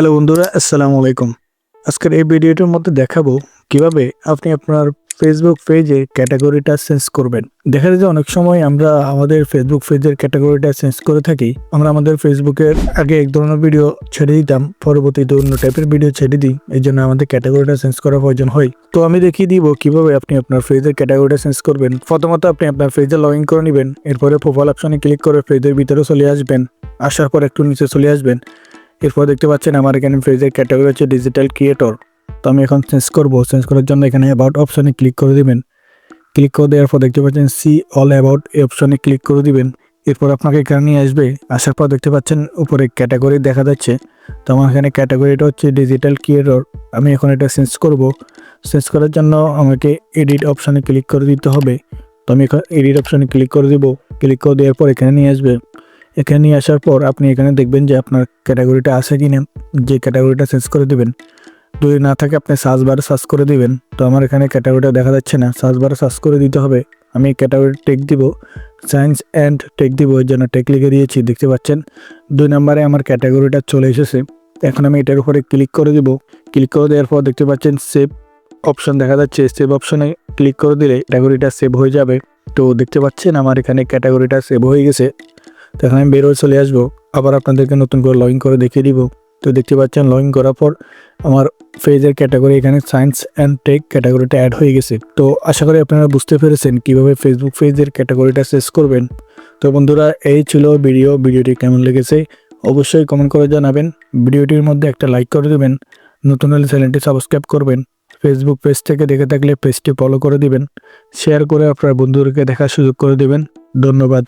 Hello বন্ধুরা, আসসালামু আলাইকুম। আজকের এই ভিডিওটার মধ্যে দেখাবো কীভাবে আপনি আপনার ফেসবুক পেজে ক্যাটাগরিটা চেঞ্জ করবেন। দেখা যায় যে অনেক সময় আমরা আমাদের ফেসবুক পেজের ক্যাটাগরিটা চেঞ্জ করে থাকি। আমরা আমাদের ফেসবুকের আগে এক ধরনের ভিডিও ছেড়ে দিতাম, পরবর্তীতে অন্য টাইপের ভিডিও ছেড়ে দিই, এই জন্য আমাদের ক্যাটাগরিটা চেঞ্জ করার প্রয়োজন হয়। তো আমি দেখিয়ে দিব কীভাবে আপনি আপনার পেজের ক্যাটাগরিটা চেঞ্জ করবেন। প্রথমত আপনি আপনার পেজে লগ ইন করে নেবেন, এরপরে প্রোফাইল অপশনে ক্লিক করে পেজের ভিতরে চলে আসবেন। আসার পর একটু নিচে চলে আসবেন। এরপর দেখতে পাচ্ছেন আমার এখানে ফ্রিজের ক্যাটাগরি হচ্ছে ডিজিটাল ক্রিয়েটর তো আমি এখন চেঞ্জ করব। চেঞ্জ করার জন্য এখানে অ্যাবাউট অপশনে ক্লিক করে দিবেন। ক্লিক করে দেওয়ার পর দেখতে পাচ্ছেন সি অল অ্যাবাউট এই অপশনে ক্লিক করে দিবেন। এরপর আপনাকে এখানে নিয়ে আসবে। আসার পর দেখতে পাচ্ছেন উপরে ক্যাটাগরি দেখা যাচ্ছে। তো আমার এখানে ক্যাটাগরিটা হচ্ছে ডিজিটাল ক্রিয়েটর আমি এখন এটা চেঞ্জ করব। চেঞ্জ করার জন্য আমাকে এডিট অপশনে ক্লিক করে দিতে হবে। তো আমি এখন এডিট অপশনে ক্লিক করে দিব। ক্লিক করে দেওয়ার পর এখানে নিয়ে আসবে। এখানে নিয়ে আসার পর আপনি এখানে দেখবেন যে আপনার ক্যাটাগরিটা আছে কি না যে ক্যাটাগরিটা চেঞ্জ করে দিবেন। যদি না থাকে আপনি সার্চ বারে সার্চ করে দিবেন। তো আমার এখানে ক্যাটাগরিটা দেখা যাচ্ছে না। সার্চ বারে সার্চ করে দিতে হবে। আমি ক্যাটাগরি টেক দিব সায়েন্স অ্যান্ড টেক দিব ওই জন্য টেক লিখে দিয়েছি, দেখতে পাচ্ছেন? দুই নম্বরে আমার ক্যাটাগরিটা চলে এসেছে। এখন আমি এটার উপরে ক্লিক করে দিব। ক্লিক করে দেওয়ার পর দেখতে পাচ্ছেন সেভ অপশন দেখা যাচ্ছে। সেভ অপশনে ক্লিক করে দিলে ক্যাটাগরিটা সেভ হয়ে যাবে। তো দেখতে পাচ্ছেন, আমার এখানে ক্যাটাগরিটা সেভ হয়ে গেছে। তো আমি বেরোয় চলে আসব। আবার আপনাদেরকে নতুন করে লগ করে দেখিয়ে দিব। তো দেখতে পাচ্ছেন লগ করার পর আমার ফেজের ক্যাটাগরি এখানে সায়েন্স অ্যান্ড টেক ক্যাটাগরিটা অ্যাড হয়ে গেছে। তো আশা করি আপনারা বুঝতে পেরেছেন কীভাবে ফেসবুক পেজের ক্যাটাগরিটা শেষ করবেন। তো বন্ধুরা, এই ছিল ভিডিও ভিডিওটি কেমন লেগেছে অবশ্যই কমেন্ট করে জানাবেন। ভিডিওটির মধ্যে একটা লাইক করে দেবেন। নতুন হলে চ্যানেলটি সাবস্ক্রাইব করবেন। ফেসবুক পেজ থেকে দেখে থাকলে পেজটি ফলো করে দিবেন। শেয়ার করে আপনার বন্ধুদেরকে দেখার সুযোগ করে দেবেন। ধন্যবাদ।